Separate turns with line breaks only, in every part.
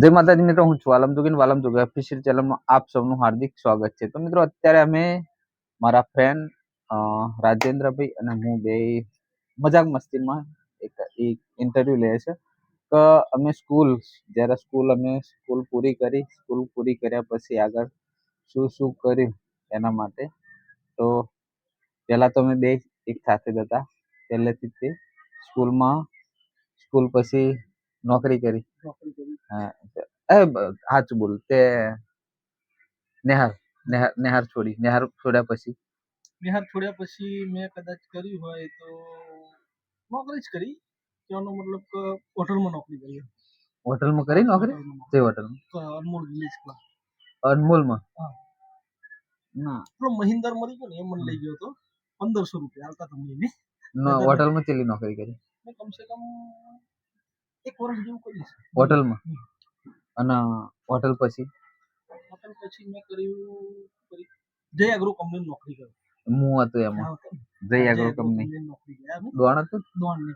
જય માતાજી મિત્રો, હું છું આલમ દુગીન વાલમ જોગી ઓફિશિયલ ચેનલમાં આપ સૌનું હાર્દિક સ્વાગત છે. તો મિત્રો, અત્યારે અમે મારા ફ્રેન્ડ રાજેન્દ્રભાઈ અને હું બે મજાક મસ્તીમાં એક એક ઇન્ટરવ્યૂ લે છે. તો અમે સ્કૂલ જ્યારે સ્કૂલ અમે સ્કૂલ પૂરી કરી સ્કૂલ પૂરી કર્યા પછી આગળ શું શું કર્યું એના માટે, તો પહેલાં તો અમે બે એક સાથે જ હતા. પહેલેથી તે સ્કૂલમાં સ્કૂલ પછી નોકરી કરી.
નોકરી
હા સાચું બોલ તે નેહાર નેહાર નેહાર છોડી નેહાર છોડ્યા પછી?
નેહાર છોડ્યા પછી મેં કદાચ કર્યું હોય તો નોકરી જ કરી. કહેવાનો મતલબ કે હોટલમાં નોકરી કરી.
હોટલમાં કરી નોકરી? તે હોટલમાં?
Anmol village club.
અનમોલમાં?
હા.
ના.
પેલો મહિન્દર મરી ગયો ને એ મને લઈ ગયો હતો. પંદરસો રૂપિયા આવતા હતા મહિને.
ન હોટલમાં ચેલી નોકરી કરી.
મેં કમસે કમ એક વર્ષ જેવું કર્યું
હોટલમાં? અને હોટલ પછી?
હોટલ પછી મેં કર્યું જય એગ્રો કંપની નોકરી કરી.
હું હતો એમાં. જય એગ્રો કંપની દોણ હતું?
દોણની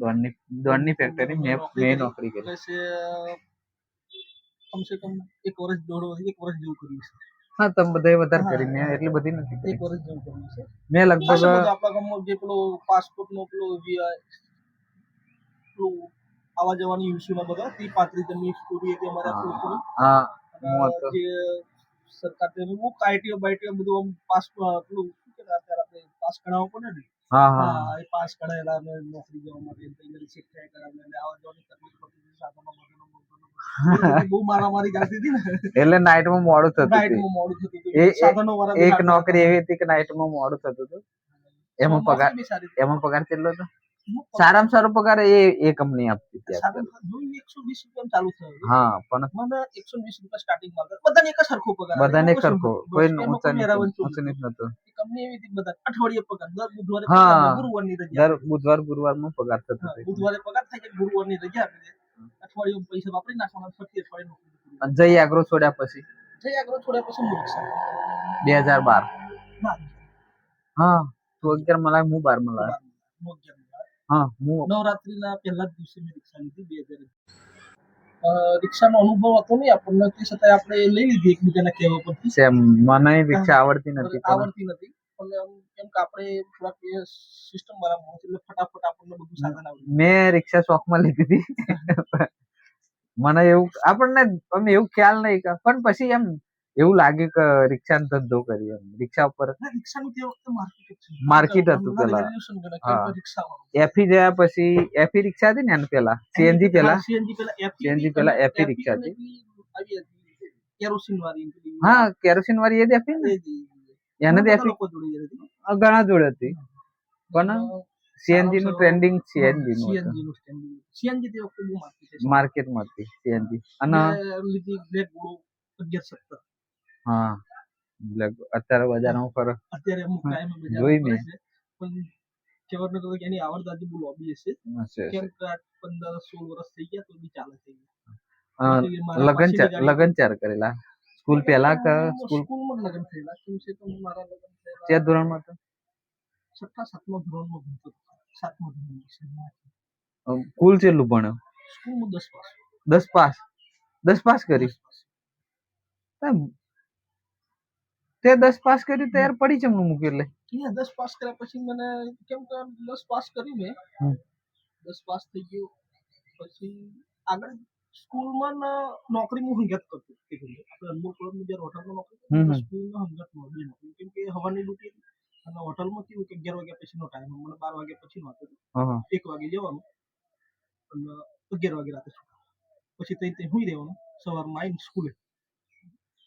દોણની દોણની ફેક્ટરી મેં મેં નોકરી કરી.
કમસે કમ એક વર્ષ દોઢ વર્ષ એક વર્ષ જેવું કર્યું છે.
હા તમે બધા વધારે કરી. મેં એટલી બધી નથી
એક વર્ષ જેવું કર્યું છે.
મેં લગભગ
આપણા ગામમાં જે પેલો પાસપોર્ટ નો પેલો પેલું આવા જવાની ઇસ્યુમાં બધા. ત્રીસ પાંત્રીસ જણની સ્ટોરી હતી અમારા
હા. હા હું.
જે સરકાર તેનું બહુ આઈટીઓ બાઈટીઓ બધું આમ પાસ પેલું શું કે અત્યારે આપણે પાસ કઢાવવો પડે ને?
હા હા.
હા એ પાસ કઢાયેલા અમે નોકરી જવા માટે તૈયારી શિફ્ટ થાય કરાવે એટલે આવા જવાની તકલીફ પડતી હતી બહુ- મારામારી ચાલતી હતી ને.
એટલે નાઇટમાં મોડું થતું હતું.
નાઇટમાં મોડું થતું હતું. સાધનો વાળા
એક નોકરી એવી હતી કે નાઇટમાં મોડું થતું હતું. એમાં પગાર એમાં પગાર કેટલો હતી. સારામાં સારો પગાર એ એ કંપની આપતી હતી
એકસો વીસ રૂપિયા ચાલુ થયું.
હા પણ
મને એકસો વીસ રૂપિયા સ્ટાર્ટિંગમાં બધાને એક સરખો પગાર
બધાને સરખો. કોઈ ઊંચા નીચું નતો
કંપની એવી હતી બધા અઠવાડિયે પગાર. દર બુધવારે
હા.
ગુરુવારની રજા
દર બુધવાર ગુરુવારમાં પગાર થતો
બુધવારે પગાર થાય કે ગુરુવારની રજા આપી. અઠવાડિયું પૈસા વાપરી નાખવાના અઠવાડિયે
જય આગ્રો છોડ્યા પછી?
જય આગળ છોડ્યા પછી
બે હજાર બાર. હા તું અગિયારમાં લાવ હું બારમાં
હું નવરાત્રીના પહેલા જ દિવસે મેં રિક્ષા લીધી બે હજાર રિક્ષાનો અનુભવ હતો નહીં આપણને તે છતાં આપણે લઈ લીધી એકબીજાના કહેવા પરથી.
સેમ મને રિક્ષા આવડતી નથી
આવડતી નથી પણ કેમ કે આપણે થોડાક એ સિસ્ટમ એટલે ફટાફટ આપણને બધું સાધન આવડી.
મેં રિક્ષા શોખમાં લીધી હતી. મને એવું આપણને આમ એવું ખ્યાલ નહીં પણ પછી એમ એવું લાગ્યું કે રિક્ષાનો ધંધો કરીએ રિક્ષા ઉપર
રિક્ષાનું તે વખતે માર્કેટ હતું
પેલા. એફી ગયા પછી એફી રિક્ષા હતી ને એને પેલા? સીએનજી પેલા?
સીએનજી પેલા એફી
રિક્ષા હતી. હા કેરોસીન વાળી એ એફી ને એને
ઘણા
એફી
લોકો જોડી હતી.
ઘણા જોડે હતી. પણ સીએનજી નું ટ્રેન્ડિંગ સીએનજી નું
સીએનજી તે વખતે.
માર્કેટમાં હતી સીએનજી અને
લીધી Black 1170.
હા. એટલે અત્યારે બજારમાં ફરક
અત્યારે અમુક ટાઈમ
જોઈ મે.
મેં. પણ કહેવાનો મતલબ કે એની આવડત આજે બહુ લોબી હશે. કેમ કે આ પંદર સોળ વર્ષ થઈ ગયા તો બી ચાલે છે
અ, લગન ચાર લગન ચાર કરેલા. સ્કૂલ પહેલા કે સ્કૂલ
જ લગન થયેલા. કેમ છે તો મારા લગન થયેલા
ચે ધોરણમાં તો
છઠ્ઠા સાતમા ધોરણમાં ભણતો સાતમા ધોરણમાં
કુલ કેટલું ભણ્યો?
સ્કૂલમાં દસ પાસ.
દસ પાસ? 10 પાસ કરી. તે દસ પાસ કર્યું ત્યારે પડી ચમનું મૂકી એટલે.
અહીંયા દસ પાસ કર્યા પછી મને કેમ કે દસ પાસ કર્યું મેં. દસ પાસ થઈ ગયું. પછી આગળ સ્કૂલમાં ને નોકરી હું હંગત કરતો. આપણે અનમોલ કોલેજમાં જ્યારે હોટલમાં નોકરી કરતો. સ્કૂલમાં હંગાતમાં બે નોકરી કેમ કે હવાની ડ્યુટી અને હોટલમાં કેવું કે અગિયાર વાગ્યા પછીનો ટાઈમ મને બાર વાગ્યા
હા, હા.
એક વાગે જવાનું અને અગિયાર વાગે રાતે પછી તઈ તઈ હુઈ રહેવાનું. સવારમાં આવીને સ્કૂલે.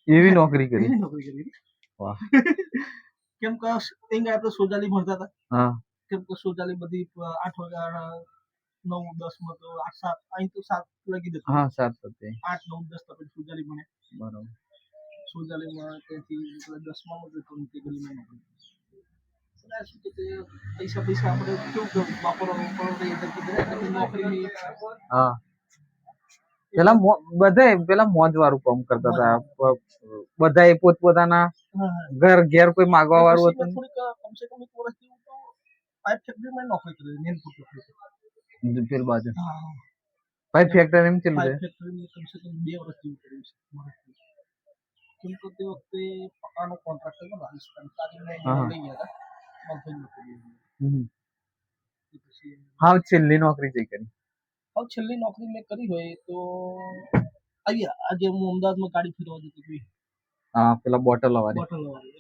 એવી નોકરી કરી.
એવી નોકરી કરી. કેમ કે ત્યાં આપણે સોજાલી ભણતા હતા.
હા.
કેમ કે સોજાલી બધી આઠ વાગ્યા નવ દસમાં તો આઠ સાત અહીં તો સાત લગી દેતું
હા સાત સત્ય
આઠ નવ દસ તો પછી સોજાલી ભણે.
બરોબર.
સોજાલીમાં ત્યાંથી આપણે દસમામાં જતો ને તે ગલીમાં પૈસા પૈસા આપણે કેવું વાપરવાનું પણ નોકરીની
હા. પેલા બધાય પેલા મોજ વાળું કામ કરતા હતા. બધા એ
હા.
ઘર ઘેર કોઈ માગવા વાળું હતું.
ફેક્ટરી
બાજુ. ભાઈ ફેક્ટરી એમ ચેલું છે?
બે વર્ષ જેવું કર્યું તે વખતે પકાનો કોન્ટ્રાક્ટ હતો રાજસ્થાન
હા છેલ્લી નોકરી જઈ કરી.
હવે છેલ્લી નોકરી મેં કરી હોય તો આવી આજે હું અમદાવાદમાં ગાડી ફેરવા જતો હતી.
હા પેલા બોટલ વાળી
બોટલ વાળી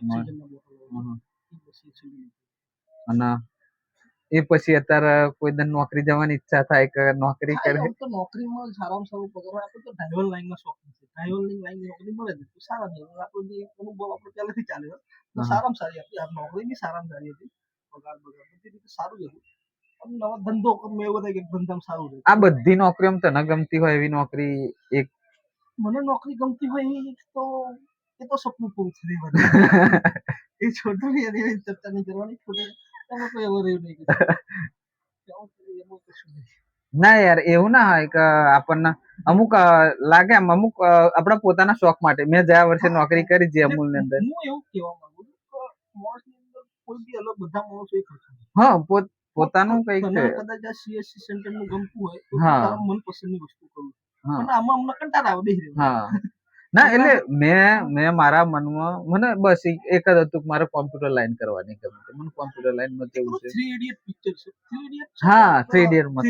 અને એ પછી અત્યારે કોઈ દિન નોકરી જવાની ઈચ્છા થાય કે નોકરી કરે?
તો નોકરીમાં સારામાં સારું પગાર. આપણે તો ડ્રાઈવર લાઈનમાં શોખ છે. ડ્રાઈવર લાઈન નોકરી મળે તો સારા છે. આપણો જે અનુભવ આપણે પહેલેથી ચાલે છે. તો સારામાં સારી હતી. આ નોકરી બી સારામાં સારી હતી. પગાર બગાર બધી રીતે સારું જ હતું. નવો ધંધો મેં એવું થાય કે ધંધામાં સારું રહે.
આ બધી નોકરીઓ તને ગમતી હોય એવી નોકરી એક.
મને નોકરી ગમતી હોય તો એ તો સપનું પૂરું થઈ જાય એ છોટું નહીં એની ચર્ચા નહીં કરવાની ખોટે તમે કોઈ એવો રહ્યું નહીં
ના યાર એવું ના હોય કે આપણને અમુક લાગે આમ અમુક આપણા પોતાના શોખ માટે. મેં ગયા વર્ષે નોકરી કરી છે અમૂલની અંદર.
હું એવું કહેવા માંગુ છું કે માણસની અંદર કોઈ બી અલગ બધા માણસો એક
હા પોત પોતાનું કંઈક છે.
કદાચ આ સીએસસી સેન્ટરનું ગમતું હોય તો. તારા વસ્તુ કરું. પણ આમાં અમને કંટાળા આવે બેસી રહેવાનું.
હા. ના એટલે મેં મેં મારા મનમાં મને બસ એક જ હતું કે મારે કોમ્પ્યુટર લાઈન કરવાની ગમતી મને કોમ્પ્યુટર લાઈનમાં કેવું છે. હા, માં,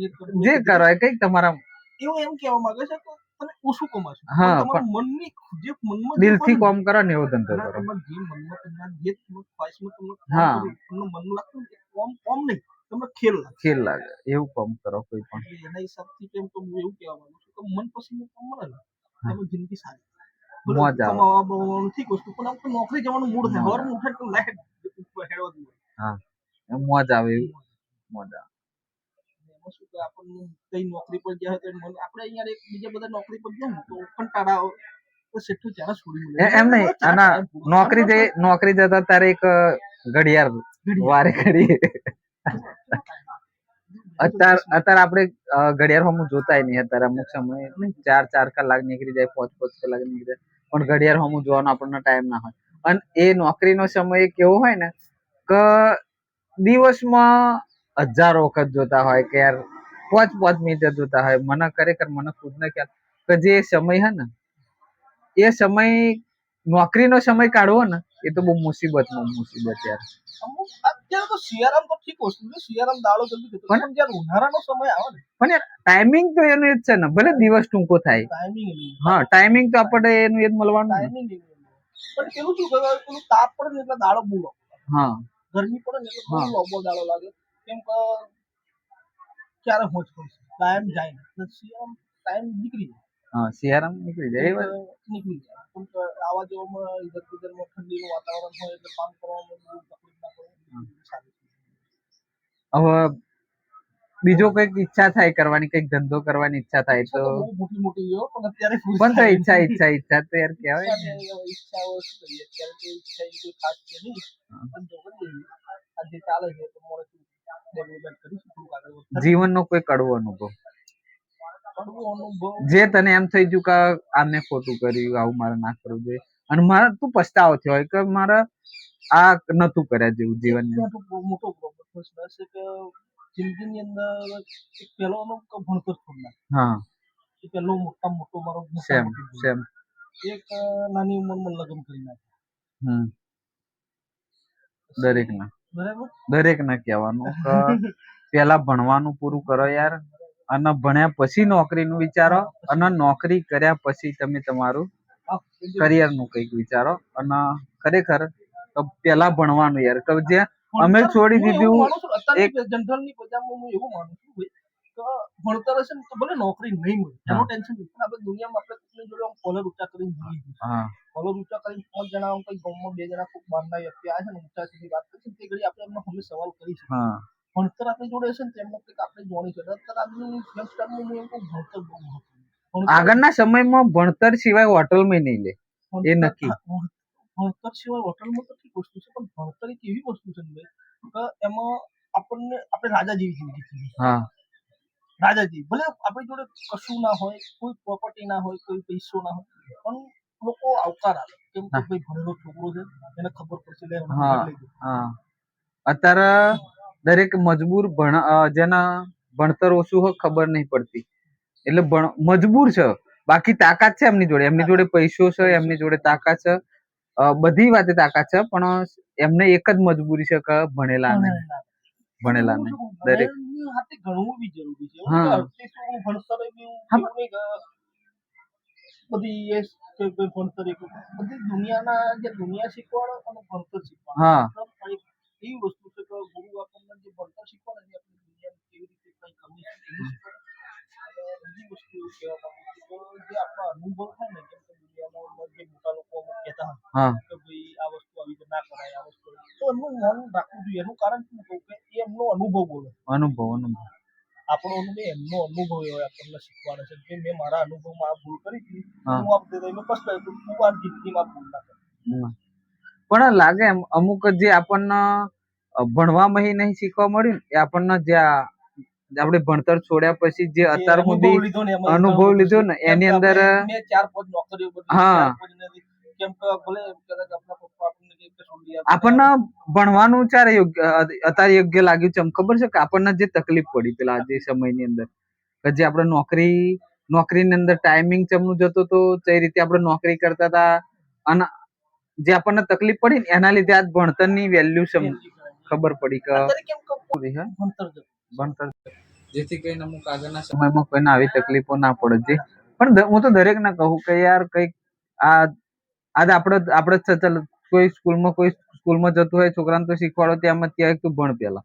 એક મેં
જે
કીધી.
કરો કંઈક તમારા
એવું એમ કહેવા માંગે છે કે તમે ઓછું કમાશો
હા,
પણ મનની જે મનમાં
દિલથી કામ કરો ને એવો ધંધો કરો.
તમારે જે મનમાં તમને જે તમને તમને
હા.
તમને મનમાં લાગતું કે કોમ કોમ નહીં તમને ખેલ લાગે.
ખેલ લાગે એવું કોમ કરો કોઈ પણ.
એના હિસાબથી કેમ તો હું એવું કહેવા માંગુ છું કે મનપસંદનું કામ મળે ને
હા.
જિંદગી સારી
મોજ આવે.
કમાવા બમાવાનું ઠીક વસ્તુ પણ નોકરી જવાનું મૂડ થાય હવારમાં ઉઠે તો લાઈટ હેડવા જ
મોજ આવે એવું. મોજ આવે.
એમાં શું કે આપણને કઈ નોકરી પર ગયા હોય તો મન આપણે અહીંયા બીજા બધા નોકરી પર ગયા તો પણ
તારા. એમ નહીં અને નોકરી જઈ નોકરી જતા તારે એક ઘડિયાળ વારે ઘડી. અત્યાર અત્યારે આપણે ઘડિયાળ હમું જોતાય નહીં અત્યારે અમુક સમય. ચાર ચાર કલાક નીકળી જાય પાંચ પાંચ કલાક નીકળી જાય. પણ ઘડિયાળ હમું જોવાનો આપણને ટાઈમ ના હોય. અને એ નોકરીનો સમય કેવો હોય ને કે દિવસમાં હજારો વખત જોતા હોય કે યાર પાંચ પાંચ મિનિટે જોતા હોય. મને ખરેખર મને ખુદને ખ્યાલ કે જે સમય હે ને એ સમય નોકરીનો સમય કાઢવો ને એ તો બહુ મુસીબતમાં મુસીબત યાર.
અત્યારે તો શિયાળામાં તો ઠીક વસ્તુ છે. શિયાળામાં દાડો જલ્દી થતો
પણ-
જ્યારે ઉનાળાનો સમય આવે ને
પણ યાર ટાઈમિંગ તો એનું જ છે ને ભલે દિવસ ટૂંકો થાય.
ટાઈમિંગ
હા ટાઈમિંગ તો આપણે એનું એ જ મળવાનું
ટાઈમિંગ પણ પેલું શું ખબર? પેલું તાપ પડે ને એટલે દાડો બહુ
હા.
ગરમી પડે ને એટલે બહુ લાંબો દાડો લાગે. કેમ કે ક્યારે હોજ પડશે ટાઈમ જાય એટલે ટાઈમ નીકળી જાય.
હા શિયાળામાં નીકળી જાય
નીકળી જાય. કેમ કે આવા જેવામાં ઇધર ઉધરમાં ઠંડીનું વાતાવરણ હોય એટલે કામ કરવામાં તકલીફ ના પડે. સારી
હવે બીજો કંઈક ઈચ્છા થાય કરવાની કંઈક ધંધો કરવાની ઈચ્છા થાય તો
મોટી મોટી હો, પણ અત્યારે
પણ તો ઈચ્છા ઈચ્છા ઈચ્છા તો યાર કહેવાય
ઈચ્છા હોય શું કરીએ? અત્યારે તો ઈચ્છા એ કોઈ ખાસ છે નહીં. પણ જો દઈએ. ચાલે છે તો મોડે
જીવનનો કોઈ કડવો અનુભવ. જે તને એમ થઈ ગયું કે આ મેં ખોટું કર્યું આવું મારે ના કરવું જોઈએ. અને મારે તું પસ્તાવો થયો હોય કે મારે આ નતું કર્યા જેવું જીવન.
મોટો પ્રોબ્લેમ છે કે જિંદગીની અંદર પેલો પહેલો અનુભવ ભણતર છોડનાર
હા.
એ પહેલો મોટા મોટો મારો
સેમ સેમ.
એક નાની ઉંમરમાં લગ્ન કરી નાખ્યા.
હમ. દરેક ના દરેક ને કહેવાનું. કે પેલા ભણવાનું પૂરું કરો યાર. અને ભણ્યા પછી નોકરીનું વિચારો અને નોકરી કર્યા પછી તમે તમારું કરિયરનું કંઈક વિચારો. અને ખરેખર તો પેલા ભણવાનું યાર. કે જે અમે છોડી દીધું
એક જનરલની પ્રજામાં હું એવું માનું છું ભણતર હશે ને તો ભલે નોકરી નહીં મળે એનું ટેન્શન નહીં પણ આપણે દુનિયામાં આપણે જોડે કોલર ઊંચા કરીને જીવી કોલર ઊંચા કરીને ફોન જણાવો કંઈક ગામમાં બે જણા ખૂબ બહારના વ્યક્તિ આવે છે ને ઊંચા સુધી વાત કરી તે ઘડી આપણે એમને હમે સવાલ કરી
છે.
ભણતર આપણી જોડે છે ને તો કંઈક આપણે જાણી છે અત્યારે આજની યંગસ્ટરમાં હું એમ કહું ભણતર બહુ મહત્વનું
આગળના સમયમાં ભણતર સિવાય હોટલમાં નહીં લે. એ નક્કી.
ભણતર સિવાય હોટલમાં તો ઠીક વસ્તુ છે પણ ભણતર એક એવી વસ્તુ છે ને કે એમાં આપણને આપણે રાજા જેવી જિંદગી જીવી
હા.
રાજાજી ભલે આપણી જોડે કશું ના હોય કોઈ પ્રોપર્ટી ના હોય કોઈ પૈસો ના હોય પણ લોકો આવકાર આપે. કેમ કે ભાઈ ભણેલો છોકરો છે એને ખબર પડશે લે
હા. અત્યારે દરેક મજબૂર ભણ જેના ભણતર ઓછું હોય ખબર નહીં પડતી. એટલે ભણ મજબૂર છે. બાકી તાકાત છે એમની જોડે. એમની જોડે પૈસો છે એમની જોડે તાકાત છે. બધી વાતે તાકાત છે પણ એમને એક જ મજબૂરી છે કે ભણેલા નહીં ભણેલા નહીં દરેક.
ઘણું બી જરૂરી છે.
હા.
બધી એ ભણતર એક બધી દુનિયાના જે દુનિયા શીખવાડો અને ભણતર શીખવાડો. એવી વસ્તુ છે કે ગુરુ આપણને જે ભણતર શીખવાડે ને આપણે દુનિયાની કેવી રીતે કઈ કમી છે બીજી વસ્તુ એવું કહેવા માંગુ કે જે આપણો અનુભવ થાય ને કેમ કે દુનિયામાં જે મોટા લોકો અમુક કહેતા કે ભાઈ આ વસ્તુ આવી રીતે ના કરાય આ વસ્તુ. તો એમનું મન રાખવું જોઈએ. એનું કારણ શું કહું કે એ એમનો અનુભવ બોલે.
અનુભવ અનુભવ.
આપણો એમનો અનુભવ એવો આપણને શીખવાનો છે કે મેં મારા અનુભવમાં આ ભૂલ કરી હતી
હું.
આ બધે રહીને પસ્તાય તો હું આ જિંદગીમાં ભૂલ ના કર.
પણ લાગે એમ અમુક જે આપણને ભણવામાં નહીં શીખવા મળ્યું એ આપણને જે આપણે ભણતર છોડ્યા પછી જે અત્યાર સુધી
અનુભવ લીધો ને
એની અંદર
ચાર પાંચ નોકરીઓ
હા.
કેમ કે ભલે કદાચ આપણા આપણને
ભણવાનું ચારે યોગ્ય અત્યારે યોગ્ય લાગ્યું છે. એમ ખબર છે કે આપણને જે તકલીફ પડી પેલા જે સમયની અંદર કે જે આપણે નોકરી નોકરીની અંદર ટાઈમિંગ ચમનું જતો તો તે રીતે આપણે નોકરી કરતા હતા અને જે આપણને તકલીફ પડી ને એના લીધે આજ ભણતરની વેલ્યુ છે ખબર પડી કે?
ભણતર
જેથી કરીને અમુક આગળના સમયમાં કોઈને આવી તકલીફો ના પડે. જે પણ હું તો દરેક ને કહું કે યાર કંઈક આ આજ આપણે આપણે કોઈ સ્કૂલમાં કોઈ સ્કૂલમાં જતું હોય છોકરાને તો શીખવાડો ત્યાં ત્યાં તું ભણ પેલા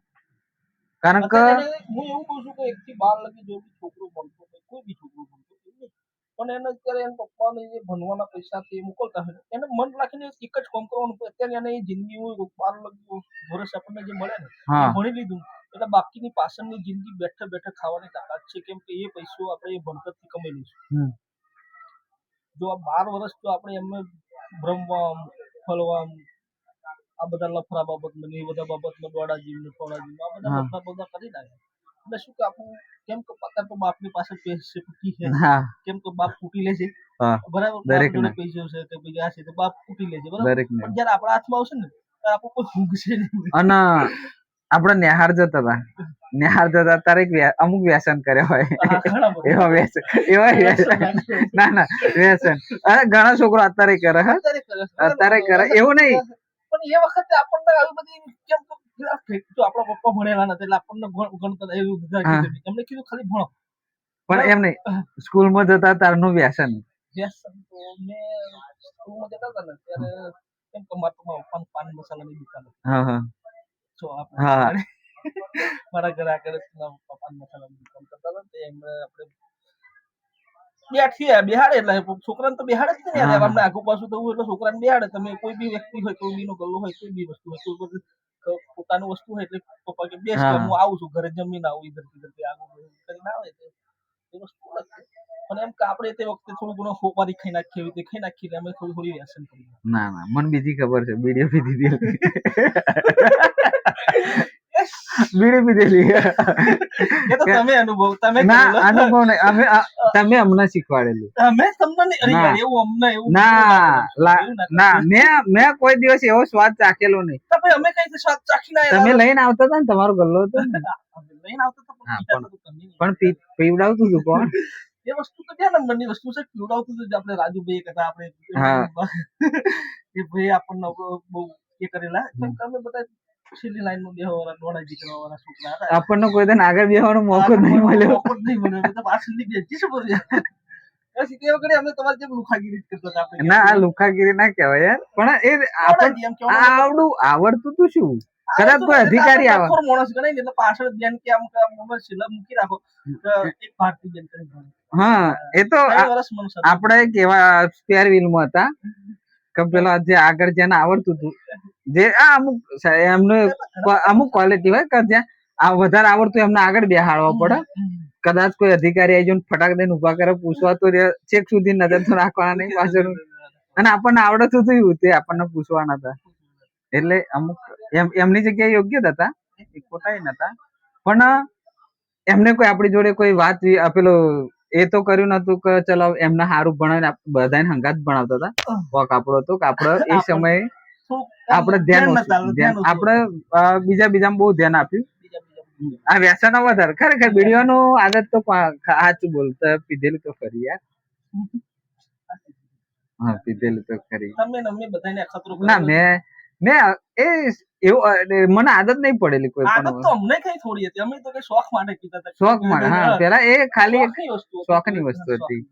કારણ કે
હું એવું કહું છું કે એક થી બાર લગી જો બી છોકરો ભણતો હોય કોઈ બી છોકરો ભણતો. પણ એને અત્યારે એના પપ્પાને જે ભણવાના પૈસા છે મોકલતા હોય એને મન રાખીને એક જ કામ કરવાનું અત્યારે એને એ જિંદગી હોય બાર લગી વર્ષ આપણને જે મળે ને ભણી લીધું એટલે બાકીની પાછળની જિંદગી બેઠે બેઠે ખાવાની તાકાત છે કેમ કે એ પૈસો આપણે એ ભણતરથી કમાઈ લઈશું. જો આ બાર વર્ષ તો આપણે એમને ભ્રમવા ફરવા આ બધા લફરા બાબતમાં ને એ બધા બાબતમાં દોડા જીમ ને થોડા જીમ આ બધા. લફરા બધા કરી નાખ્યા એટલે શું કે આપણું કેમ કે પત્તા તો બાપની પાસે પૈસે ફૂટી છે. કેમ કે બાપ ફૂટી લે છે. બરાબર?
દરેક ને.
પૈસો છે કે બીજા આ છે તો બાપ ફૂટી લે છે બરાબર? પણ જ્યારે આપણા હાથમાં આવશે ને ત્યારે આપણું કોઈ ઊંઘશે નહીં.
અને આપણે નિહાર જતા હતા. નિહાર ત્યારે એક અમુક વ્યસન કર્યા હોય. એવા વ્યસન એવા વ્યસન ના ના વ્યસન. અરે ઘણા છોકરો અત્યારે કરે હે?
અત્યારે કરે
એવું નહીં.
પણ એ વખતે આપણને આવી બધી કેમ તો આપણા પપ્પા ભણેલા નથી એટલે આપણને ગણ- ગણતર એવું એમને કીધું ખાલી ભણો.
પણ એમ નહીં સ્કૂલમાં જતા તારનું વ્યસન.
વ્યસન તો મેં સ્કૂલમાં જતા હતા ને ત્યારે કેમ કે મારા પપ્પા પાન મસાલાની દુકાન
હા હા. હા.
મારા ઘરે આગળ પપ્પાને મસાલાની દુકાન કરતા હતા તે એમને આપણે બેઠીએ બેહાડે એટલે છોકરાને તો બેહાડે જ ને આપણે આગુ પાછું થવું એટલે છોકરાને બેહાડે. તમે કોઈ બી વ્યક્તિ હોય કોઈ બીનો ગલ્લો હોય કોઈ બી વસ્તુ હોય કોઈ બધું પોતાનું વસ્તુ હોય એટલે પપ્પા કે બેસ
હું.
આવું છું ઘરે જમીને આવું ઈધર ઈધરથી આગળ કરીને આવે તો એ વસ્તુ અલગ છે. પણ એમ કે આપણે તે વખતે થોડું ઘણું ફોપારી ખાઈ નાખીએ એવી ખાઈ નાખીએ અમે થોડી થોડી વ્યસન કરી
ના ના. મને બીજી ખબર છે. બીડીઓ પીધી હતી. બીડી પીધેલી.
એ તો તમે અનુભવ તમે
ના અનુભવ નહીં. અમે તમે અમને શીખવાડેલું.
તમે તમને અરે. એવું અમને એવું
ના
ના
મેં મેં કોઈ દિવસ એવો સ્વાદ ચાખેલો નહીં.
તમે અમે કઈ સ્વાદ ચાખીને
તમે લઈને આવતા હતા ને તમારો ગલ્લો હતો ને?
લઈને આવતા તો પણ તમે
પીવડાવતું હતું કોણ?
એ વસ્તુ તો ક્યાં નંબરની વસ્તુ છે? પીવડાવતું હતું આપણે રાજુભાઈ કહેતા આપણે
હા.
એ ભાઈ આપણને બહુ બહુ એ કરેલા. કેમ કે અમે બધા છેલ્લી લાઈનમાં બે દોડા જીતવા છોકરા હતા.
આપણને કોઈ દિન આગળ બેહવાનો મોકો જ નહીં મળ્યો.
મોકો જ નહીં મળ્યો. તો પાછળની બેન્ચી છે બધી. પછી તે વખતે અમે તમારી જેમ લુખાગીરી કરતા હતા આપણે.
ના આ લુખાગીરી ના કહેવાય યાર. પણ એ આપણ. આવડું આવડતું તું શું? કદાચ કોઈ અધિકારી આવે.
માણસ ગણાય ને એટલે પાછળ બેન કે આમ આમ અમે મૂકી રાખો. એક ભારતીય બેન
હા એ તો આપણે કેવા સ્પેર વ્હીલમાં હતા. કે પેલા જે આગળ જેને આવડતું હતું. જે આ અમુક એમને અમુક ક્વોલિટી હોય કે જ્યાં આ વધારે આવડતું એમને આગળ બેહાડવા પડે. કદાચ કોઈ અધિકારી આવી જાય ફટાક દઈને ઊભા કરે પૂછવા તો ચેક સુધી નજર તો રાખવાના નહીં પાછળ અને આપણને આવડતું થયું તે આપણને પૂછવાના હતા. એટલે અમુક એમ એમની જગ્યાએ યોગ્ય જ હતા. એ ખોટા નતા પણ એમને કોઈ આપણી જોડે કોઈ વાત પેલો એ તો કર્યું નતું કે ચલો એમને સારું ભણાવીને બધાને હંગાત ભણાવતા હતા. વોક આપણો હતો કે આપણે એ સમયે આપણે ધ્યાન. આપણે બીજા બીજામાં બહુ ધ્યાન આપ્યું. આ વ્યસનો વધારે. ખરેખર બીડીઓનો આદત તો સાચું બોલતો પીધેલું તો ખરી યાર. હા પીધેલું તો ખરી.
તમને ને અમે બધાને ખતરો
ના. મેં મેં એ એવું મને આદત નહીં પડેલી કોઈ પણ
તો અમને કઈ થોડી હતી. અમે તો કે શોખ માટે પીતા હતા.
શોખ માટે હા પેલા એ ખાલી એક
શોખની વસ્તુ હતી.
શોખની વસ્તુ હતી.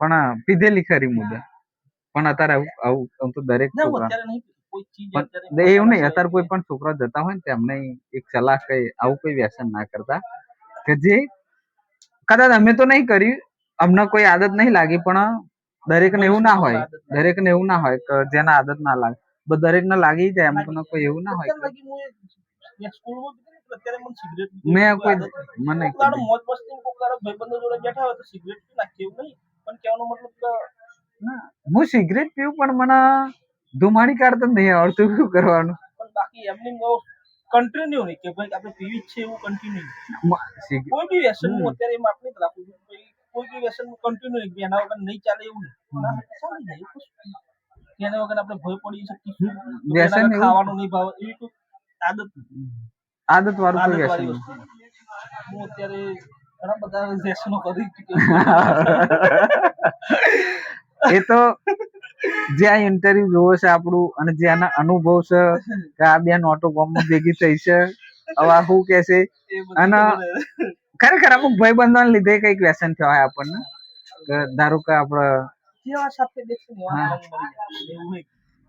પણ પીધેલી ખરી મુદ્દે. પણ અત્યારે આવું આવું આમ તો દરેક છોકરા.
કોઈ
એવું નહીં. અત્યારે કોઈ પણ છોકરા જતા હોય ને તેમને એક સલાહ કઈ આવું કોઈ વ્યસન ના કરતા. કે જે કદાચ અમે તો નહીં કર્યું અમને કોઈ આદત નહીં લાગી પણ દરેકને એવું ના હોય. દરેકને એવું ના હોય કે જેના આદત ના લાગે. બસ દરેક ને લાગી જાય અમુક ને કોઈ એવું ના હોય
મેં
કોઈ મને
મોજ મસ્તી કોક ભાઈબંધો જોડે બેઠા હોય તો સિગરેટ પી નાખીએ એવું નહીં. પણ કહેવાનો મતલબ
હું સિગરેટ પીવું પણ મને ધુમાડી કાઢતા નહીં આવડતું. શું કરવાનું?
પણ બાકી એમની કન્ટિન્યુ નહીં કે ભાઈ આપણે પીવી જ છે એવું કન્ટિન્યુ કોઈ બી વ્યસન. હું અત્યારે એમ આપણે રાખું છું. કોઈ બી વ્યસન કન્ટિન્યુ નહીં એના વગર નહીં ચાલે એવું નહીં. ચાલી. એના વગર આપણે ભય પડી શકીશું તો
વ્યસન
ખાવાનું નહીં ભાવે. એવી કોઈ આદત
આદત વાળું કોઈ વ્યસન.
હું અત્યારે ઘણા બધા વ્યસનો કરી ચૂક્યો
એ તો જે આ ઇન્ટરવ્યુ જોવો છે આપણું અને જે આના અનુભવ છે કે આ બે નોટો ગામમાં ભેગી થઈ છે હવે શું કે છે? અને- ખરેખર અમુક ભાઈબંધોને લીધે કંઈક વ્યસન થયો હોય આપણને. કે ધારો કે આપણે
જાય.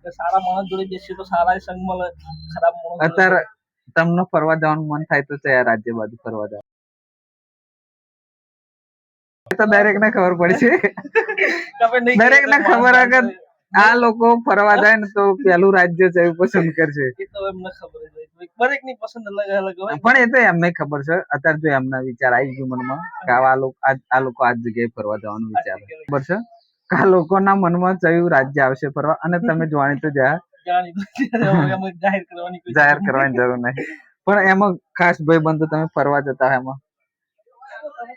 સારા માણસ જોડે બેસીએ તો સારા સંગ મળે ખરાબ માણસ
અત્યારે તમને ફરવા જવાનું મન થાય તો ત્યાં રાજ્ય બાજુ ફરવા જાવ તો દરેક ને ખબર પડી છે દરેક ને ખબર આગળ આ લોકો ફરવા જાય ને તો પેલું રાજ્ય છે એવું પસંદ કરશે. પણ એ તો એમને ખબર છે. અત્યારે જો એમના વિચાર આવી ગયો મનમાં કે આ લોકો આ લોકો આ જગ્યાએ ફરવા જવાનું વિચાર. ખબર છે? કે આ લોકોના મનમાં કયું રાજ્ય આવશે ફરવા? અને તમે જોવાની તો જા
જાહેર કરવાની જરૂર
નહીં. પણ એમાં ખાસ ભાઈ બંધુ તમે ફરવા જતા એમાં?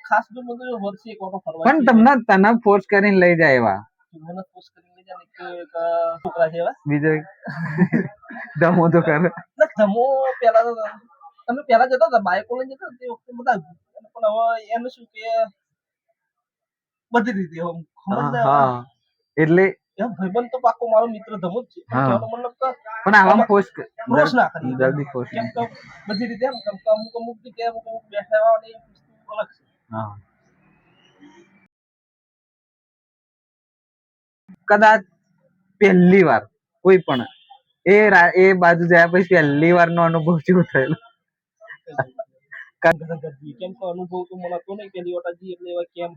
ખાસ જો બધું જો વર્ષે એક ઓટો ફરવા
પણ તમને તને ફોર્સ કરીને લઈ જાય એવા.
મને ફોર્સ કરીને લઈ જાય કે એક છોકરા છે એવા.
બીજો ધમો તો કરે.
ધમો પેલા તો તમે પેલા જતા હતા બાઈકો લઈને જતા તે વખતે બધા પણ હવે એમ શું કે બધી રીતે
હા, એટલે
ભાઈબંધ તો પાકો મારો મિત્ર ધમો જ છે. પણ મતલબ
પણ આવામાં ફોર્સ
ક્રોસ ના
જલ્દી
બધી રીતે અમુક અમુક જગ્યાએ અમુક અમુક બેઠા હોવાની અલગ છે.
કદાચ પહેલી વાર કોઈ પણ એ એ બાજુ જાય પછી પહેલી વાર નો અનુભવ જેવો થયેલો.
કેમ તો અનુભવ તો મને તો નહીં એટલે એવા કેમ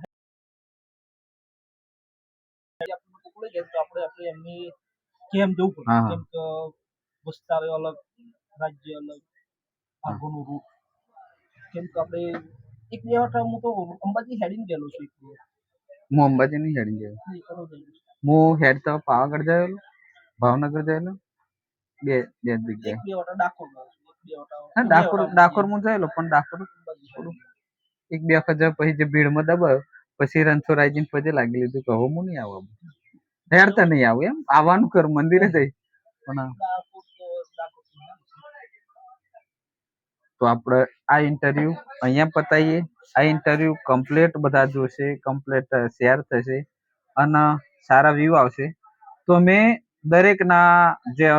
આપણે આપણે આપણે એમની કેમ જવું પડે. કેમ તો વિસ્તાર અલગ રાજ્ય અલગ આગળનું રૂટ કેમ તો આપણે એક બે વખત હું તો અંબાજી હેડીને ગયેલો છું એક
હું અંબાજી નહીં હેડી ગયો
એ કરો જયેલો છું.
હું હેડ તો પાવાગઢ ગયેલો ભાવનગર ગયેલો બે બે જગ્યાએ.
ગયેલો
હા ડાકોર ડાકોર હું ગયેલો પણ ડાકોર થોડું એક બે વખત જાય પછી જે ભીડમાં દબાયો પછી રણછોડરાયજી ને પછી લાગી લીધું કે હવે હું નહીં આવું હેડ તો નહીં આવું એમ આવવાનું કર મંદિરે જઈ. પણ
તો
આપણે આ ઇન્ટરવ્યુ અહીંયા પતાવીએ. આ ઇન્ટરવ્યુ કમ્પ્લીટ બધા જોશે કમ્પ્લીટ શેર થશે અને સારા વ્યૂ આવશે. તો મેં દરેકના જે,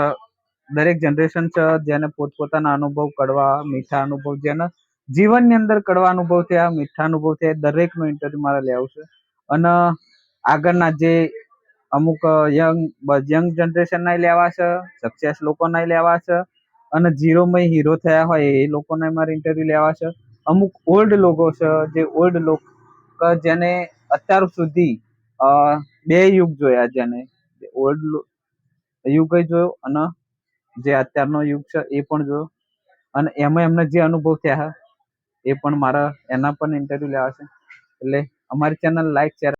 દરેક જનરેશન છે, જેને પોતપોતાના અનુભવ કડવા, મીઠા અનુભવ, જેને જીવનની અંદર કડવા અનુભવ થયા, મીઠા અનુભવ થયા, દરેકનો ઇન્ટરવ્યુ મારે લેવું છે. અને આગળના જે અમુક યંગ યંગ જનરેશનના લેવા છે સક્સેસ લોકોના લેવા છે અને ઝીરોમાં હીરો થયા હોય એ લોકોને મારે ઇન્ટરવ્યુ લેવા છે. અમુક ઓલ્ડ લોકો છે, જે ઓલ્ડ લોક જેને અત્યાર સુધી બે યુગ જોયા જેને ઓલ્ડ યુગ જોયો અને જે અત્યારનો યુગ છે એ પણ જોયો. અને એમાં એમને જે અનુભવ થયા એ પણ મારા એના પણ ઇન્ટરવ્યુ લેવા છે. એટલે અમારી ચેનલ લાઈક શેર